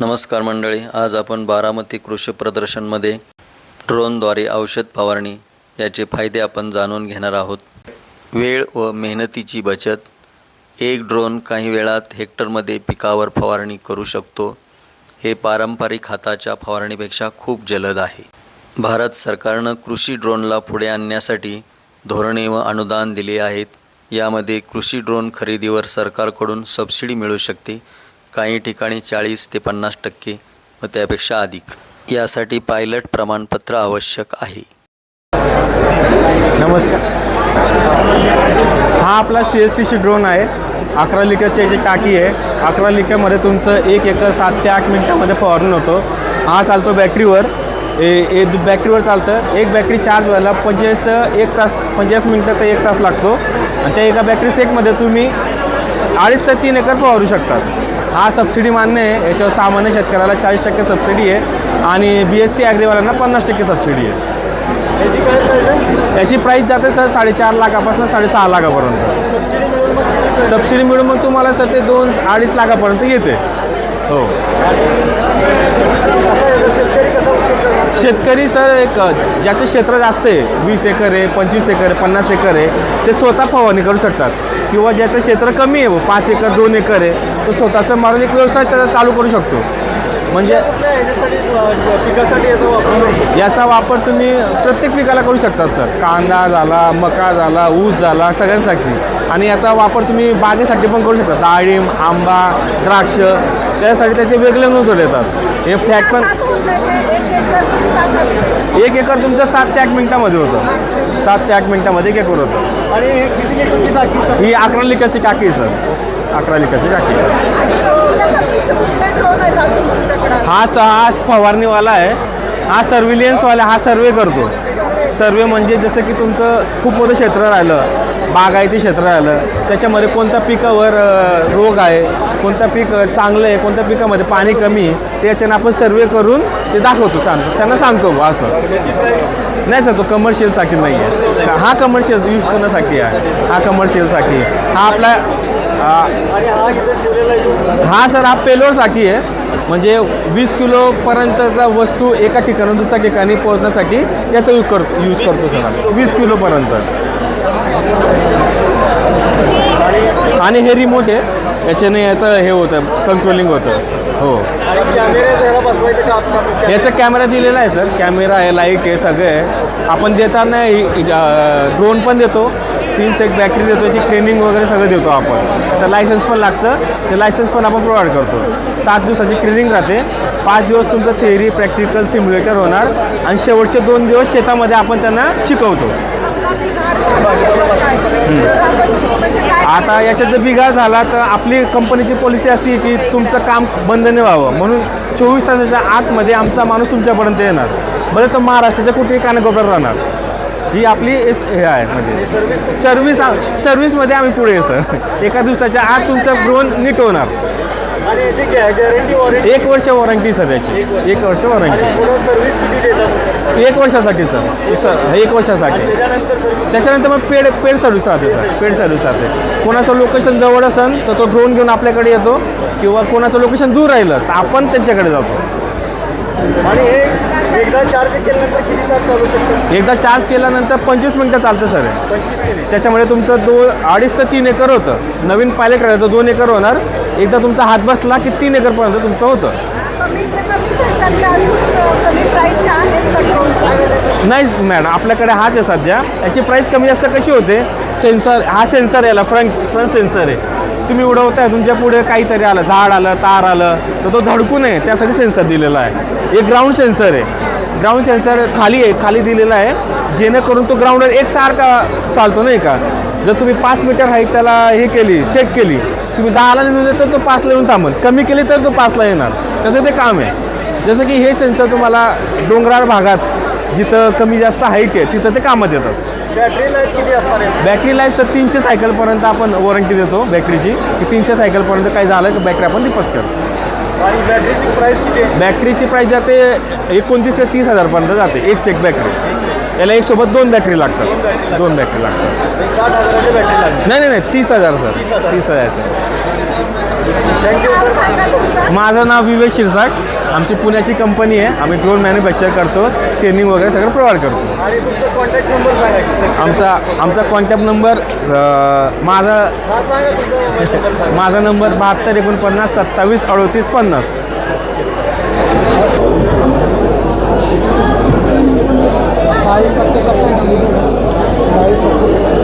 नमस्कार मंडळी आज आपण बारामती कृषी प्रदर्शनमध्ये ड्रोनद्वारे औषध फवारणी याचे फायदे आपण जाणून घेणार आहोत. वेळ व मेहनतीची बचत. एक ड्रोन काही वेळात हेक्टरमध्ये पिकावर फवारणी करू शकतो. हे पारंपरिक हाताच्या फवारणीपेक्षा खूप जलद आहे. भारत सरकारनं कृषी ड्रोनला पुढे आणण्यासाठी धोरणे व अनुदान दिले आहेत. यामध्ये कृषी ड्रोन खरेदीवर सरकारकडून सबसिडी मिळू शकते. काही ठिकाणी चाळीस ते पन्नास टक्के व त्यापेक्षा अधिक. यासाठी पायलट प्रमाणपत्र आवश्यक आहे. नमस्कार. हा आपला C S T C drone आहे. अकरा लिटरची याची टाकी आहे. अकरा लिटरमध्ये तुमचं एक एकर सात ते आठ मिनटामध्ये फवारून होतो. हा चालतो बॅटरीवर. ए ए बॅटरीवर चालतं. एक बॅटरी चार्ज व्हायला पंचेचाळीस तर एक तास पंचेचाळीस मिनटं तर एक तास लागतो. आणि त्या एका बॅटरी सेकमध्ये तुम्ही अडीच ते तीन एकर फवारू शकतात हा सबसिडी मान्य आहे. याच्यावर सामान्य शेतकऱ्याला चाळीस टक्के सबसिडी आहे. आणि बी एस सी ॲग्रीवाल्यांना पन्नास टक्के सबसिडी आहे. याची काय प्राइस आहे? याची प्राईस जाते सर साडेचार लाखापासून साडेसहा लाखापर्यंत. सबसिडी मिळून मग? सबसिडी मिळून मग तुम्हाला सर ते दोन अडीच लाखापर्यंत येते. हो. शेतकरी सर एक ज्याचं क्षेत्र जास्त आहे वीस एकर आहे पंचवीस एकर आहे पन्नास एकर आहे ते स्वतः फवारणी करू शकतात. किंवा ज्याचं क्षेत्र कमी आहे पाच एकर दोन एकर आहे तो स्वतःचा मारून एक व्यवसाय त्याचा चालू करू शकतो. म्हणजे याचा वापर करू शकतो याचा वापर तुम्ही प्रत्येक पिकाला करू शकतात सर. कांदा झाला मका झाला ऊस झाला सगळ्यांसाठी. आणि याचा वापर तुम्ही बागेसाठी पण करू शकता. डाळिंब आंबा द्राक्ष त्यासाठी त्याचे वेगळे नोजल येतात. हे फ्लॅट पण एक एक एकर तुमचं सात ते आठ मिनिटामध्ये होतं. सात ते आठ मिनिटामध्ये एक एकर होतं. आणि हे किती लिटरची टाकी? तर ही अकरा लिटरची टाकी आहे सर. अकरा लिटरची टाकी हा स हा फवारणीवाला आहे. हा सर्व्हिलियन्सवाला हा सर्वे करतो. सर्वे म्हणजे जसं की तुमचं खूप मोठं क्षेत्र राहिलं बागायती क्षेत्र राहिलं त्याच्यामध्ये कोणत्या पिकावर रोग आहे कोणतं पीक चांगलं आहे कोणत्या पिकामध्ये पाणी कमी आहे याच्यानं आपण सर्वे करून ते दाखवतो चांगलं. त्यांना सांगतो बुवा असं. नाही सर तो कमर्शियलसाठी नाही आहे हा कमर्शियल यूज करण्यासाठी आहे. हा कमर्शियलसाठी हा आपला हा. हा सर हा पेलोडसाठी आहे. म्हणजे वीस किलोपर्यंतचा वस्तू एका ठिकाणून दुसऱ्या ठिकाणी पोहोचण्यासाठी याचा यूज करतो यूज करतो सर. वीस किलोपर्यंत आणि हे रिमोट आहे. याच्याने याचं हे होतं कंट्रोलिंग होतं. हो. याचा कॅमेरा दिलेला आहे सर. कॅमेरा आहे लाइट आहे सगळं आहे. आपण देताना ड्रोन पण देतो. तीन सेट बॅटरी देतो याची ट्रेनिंग वगैरे सगळं देतो आपण. त्याचं लायसन्स पण लागतं ते लायसन्स पण आपण प्रोव्हाइड करतो. सात दिवसाची ट्रेनिंग राहते. पाच दिवस तुमचं थेअरी प्रॅक्टिकल सिम्युलेटर होणार. आणि शेवटचे दोन दिवस शेतामध्ये आपण त्यांना शिकवतो. आता याच्यात जर बिघाड झाला तर आपली कंपनीची पॉलिसी अशी आहे की तुमचं काम बंद नाही व्हावं. म्हणून चोवीस तासाच्या आतमध्ये आमचा माणूस तुमच्यापर्यंत येणार. बरं तर महाराष्ट्राच्या कुठेही कानाकोपऱ्यात राहणार. ही आपली एस हे आहे म्हणजे सर्व्हिस सर्व्हिस सर्व्हिसमध्ये आम्ही पुढे सर एका दिवसाच्या आत तुमचं ड्रोन नीट होणार. आणि याची गॅरंटी वॉरंटी एक वर्ष वॉरंटी सर याची. एक वर्ष. आणि वॉरंटी पुढं सर्व्हिस किती देतात एक वर्षासाठी सर सर एक वर्षासाठी. त्याच्यानंतर सर्व्हिस त्याच्यानंतर मग पेड पेड सर्व्हिस राहते सर पेड सर्व्हिस राहते. कोणाचं लोकेशन जवळ असेल तर तो ड्रोन घेऊन आपल्याकडे येतो. किंवा कोणाचं लोकेशन दूर राहिलं तर आपण त्यांच्याकडे जातो. आणि हे एकदा चार्ज केल्यानंतर किती तास चालू शकतो? एकदा चार्ज केल्यानंतर पंचवीस मिनटं चालतं सर हे. त्याच्यामुळे तुमचं दो अडीच ते तीन एकर होतं. नवीन पायलट राहिलं तर दोन एकर होणार. एकदा तुमचा हात बसला की तीन एकरपर्यंत तुमचं होतं. नाही मॅडम आपल्याकडे हाच आहे सध्या. याची प्राईस कमी जास्त कशी होते? सेन्सर हा सेन्सर याला फ्रंट फ्रंट सेन्सर आहे. तुम्ही उडवताय तुमच्यापुढे काहीतरी आलं झाड आलं तार आलं तर तो धडकू नये त्यासाठी सेन्सर दिलेला आहे. एक ग्राउंड सेन्सर आहे. ग्राउंड सेन्सर खाली आहे खाली दिलेला आहे जेणेकरून तो ग्राउंडवर एकसारखा चालतो नाही का? जर तुम्ही पाच मीटर हाईट त्याला हे केली सेट केली तुम्ही दहाला निघून तर तो पाचला येऊन थांबल. कमी केली तर तो पाचला येणार. तसं ते काम आहे. जसं की हे सेन्सर तुम्हाला डोंगराळ भागात जिथं कमी जास्त हाईट आहे तिथं ते कामात येतात. बॅटरी लाईफ किती असणार आहे? बॅटरी लाईफ तीनशे सायकलपर्यंत आपण वॉरंटी देतो बॅटरीची. की तीनशे सायकलपर्यंत काही झालं की बॅटरी आपण रिपस करतो. आणि बॅटरीची प्राइस किती आहे? बॅटरीची प्राईस जाते एकोणतीस ते तीस हजारपर्यंत जाते एक सेट बॅटरी याला एक सोबत दोन बॅटरी लागतात. दोन बॅटरी. लागतात. साठ हजाराची बॅटरी लागते. नाही नाही नाही तीस हजार सर. तीस हजारचे थँक्यू नाव सर सांगा तुमचं माझं नाव विवेक शिरसाट. आमची पुण्याची कंपनी आहे. आम्ही ड्रोन मॅन्युफॅक्चर करतो ट्रेनिंग वगैरे सगळं प्रोव्हाइड करतो. आणि तुमचा कॉन्टॅक्ट नंबर सांगा की सर. आमचा आमचा कॉन्टॅक्ट नंबर अं, माझा हा सांगा तुमचा मोबाईल नंबर सांगा. माझा नंबर बहात्तर एकोणपन्नास सत्तावीस अडोतीस पन्नास. टक्के सबसिडी दिली. टक्के